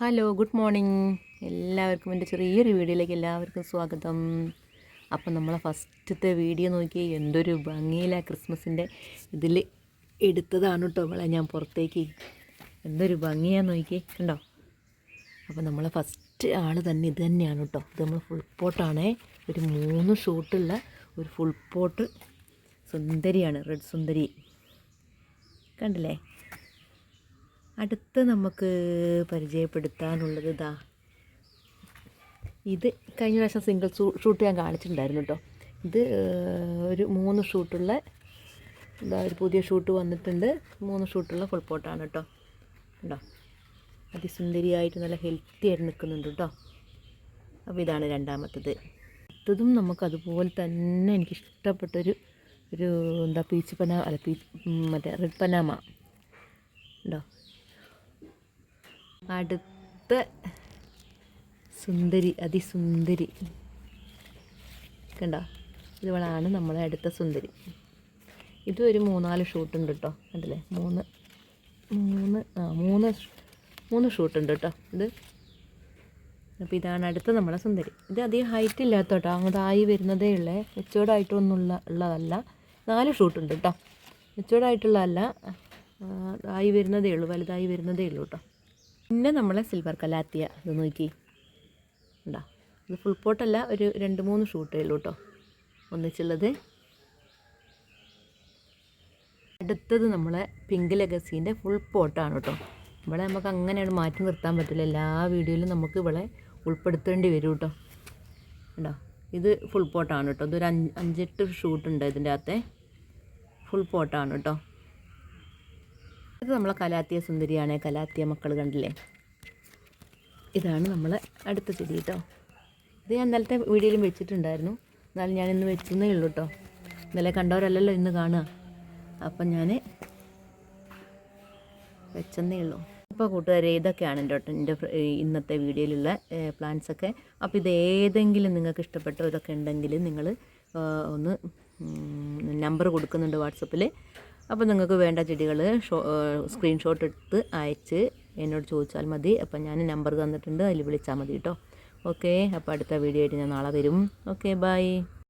Hello good morning എല്ലാവർക്കും എന്റെ ചെറിയൊരു വീഡിയോയിലേക്ക് എല്ലാവർക്കും സ്വാഗതം. അപ്പം നമ്മളെ ഫസ്റ്റത്തെ വീഡിയോ നോക്കി എന്തൊരു ഭംഗിയിലാണ് ക്രിസ്മസിന്റെ ഇതിൽ എടുത്തതാണ് കേട്ടോ അവളെ ഞാൻ പുറത്തേക്ക്. എന്തൊരു ഭംഗിയാന്ന് നോക്കി കണ്ടോ? അപ്പോൾ നമ്മളെ ഫസ്റ്റ് ആൾ തന്നെ ഇത് തന്നെയാണ് കേട്ടോ. ഇത് നമ്മൾ ഫുൾ പോട്ടാണേ ഒരു മൂന്ന് ഷോട്ടുള്ള ഒരു ഫുൾ പോട്ട് സുന്ദരിയാണ് റെഡ് സുന്ദരി. കണ്ടില്ലേ? അടുത്ത് നമുക്ക് പരിചയപ്പെടുത്താനുള്ളത് ഇതാ ഇത് കഴിഞ്ഞ പ്രാവശ്യം സിംഗിൾ ഷൂട്ട് ഞാൻ കാണിച്ചിട്ടുണ്ടായിരുന്നു കേട്ടോ ഇത് ഒരു മൂന്ന് ഷൂട്ടുള്ള ഇതാ ഒരു പുതിയ ഷൂട്ട് വന്നിട്ടുണ്ട്. മൂന്ന് ഷൂട്ടുള്ള ഫുൾ പോട്ടാണ് കേട്ടോ കണ്ടോ? അതിസുന്ദരിയായിട്ട് നല്ല ഹെൽത്തി ആയിട്ട് നിൽക്കുന്നുണ്ട് കേട്ടോ അപ്പോൾ ഇതാണ് രണ്ടാമത്തത്. അടുത്തതും നമുക്ക് അതുപോലെ തന്നെ എനിക്ക് ഇഷ്ടപ്പെട്ടൊരു ഒരു എന്താ പീച്ച് പനാമ അല്ല പീച്ച് മറ്റേ റെഡ് പനാമ ഉണ്ടോ അടുത്ത സുന്ദരി അതിസുന്ദരി. കണ്ടോ? ഇതുവളാണ് നമ്മളെ അടുത്ത സുന്ദരി. ഇതും ഒരു മൂന്നാൽ ഷൂട്ടുണ്ട് കേട്ടോ കണ്ടില്ലേ? മൂന്ന് മൂന്ന് ആ മൂന്ന് മൂന്ന് ഷൂട്ടുണ്ട് കേട്ടോ ഇത്. അപ്പോൾ ഇതാണ് അടുത്ത നമ്മളെ സുന്ദരി. ഇത് അധികം ഹൈറ്റ് ഇല്ലാത്ത കേട്ടോ അങ്ങോട്ടായി വരുന്നതേ ഉള്ളേ. ഉള്ള ഉള്ളതല്ല. നാല് ഷൂട്ടുണ്ട് കേട്ടോ മെച്ചോർഡായിട്ടുള്ളതല്ല. ആ, ആയി വരുന്നതേ ഉള്ളൂ. വലുതായി വരുന്നതേ ഉള്ളൂ കേട്ടോ പിന്നെ നമ്മളെ സിൽവർ കലാത്തിയ ഇത് നോക്കി. ഉണ്ടോ ഇത് ഫുൾ പോട്ടല്ല ഒരു രണ്ട് മൂന്ന് ഷൂട്ടേ ഉള്ളൂ കേട്ടോ ഒന്നിച്ചുള്ളത്. അടുത്തത് നമ്മളെ പിങ്ക് ലെഗസീന്റെ ഫുൾ പോട്ടാണ് കേട്ടോ ഇവിടെ നമുക്ക് അങ്ങനെയാണ് മാറ്റി നിർത്താൻ പറ്റില്ല. എല്ലാ വീഡിയോയിലും നമുക്ക് ഇവിടെ ഉൾപ്പെടുത്തേണ്ടി വരും കേട്ടോ ഉണ്ടോ ഇത് ഫുൾ പോട്ടാണ് കേട്ടോ ഇതൊരു അഞ്ച് അഞ്ചെട്ട് ഷൂട്ടുണ്ട് ഇതിന്റെ അകത്തെ. ഫുൾ പോട്ടാണ് കേട്ടോ ഇത് നമ്മളെ കലാത്തിയ സുന്ദരിയാണ് കലാത്തിയ മക്കൾ കണ്ടില്ലേ? ഇതാണ് നമ്മളെ അടുത്ത ചെടി കേട്ടോ ഇത് ഞാൻ ഇന്നലത്തെ വീഡിയോയിലും വെച്ചിട്ടുണ്ടായിരുന്നു. എന്നാലും ഞാൻ ഇന്ന് വെച്ചെന്നേ ഉള്ളൂ കേട്ടോ ഇന്നലെ കണ്ടവരല്ലല്ലോ ഇന്ന് കാണുക. അപ്പം ഞാൻ വെച്ചെന്നേ ഉള്ളൂ. അപ്പോൾ കൂട്ടുകാരെ ഇതൊക്കെയാണ് എന്റെ എന്റെ ഇന്നത്തെ വീഡിയോയിലുള്ള പ്ലാന്റ്സൊക്കെ അപ്പോൾ ഇത് ഏതെങ്കിലും നിങ്ങൾക്ക് ഇഷ്ടപ്പെട്ട ഇതൊക്കെ ഉണ്ടെങ്കിൽ നിങ്ങൾ ഒന്ന് നമ്പർ കൊടുക്കുന്നുണ്ട് വാട്സപ്പിൽ അപ്പോൾ നിങ്ങൾക്ക് വേണ്ട ചെടികൾ സ്ക്രീൻഷോട്ട് എടുത്ത് അയച്ച് എന്നോട് ചോദിച്ചാൽ മതി. അപ്പം ഞാൻ നമ്പർ തന്നിട്ടുണ്ട് അതിൽ വിളിച്ചാൽ മതി കേട്ടോ ഓക്കെ അപ്പോൾ അടുത്ത വീഡിയോ ആയിട്ട് ഞാൻ നാളെ വരും. Okay bye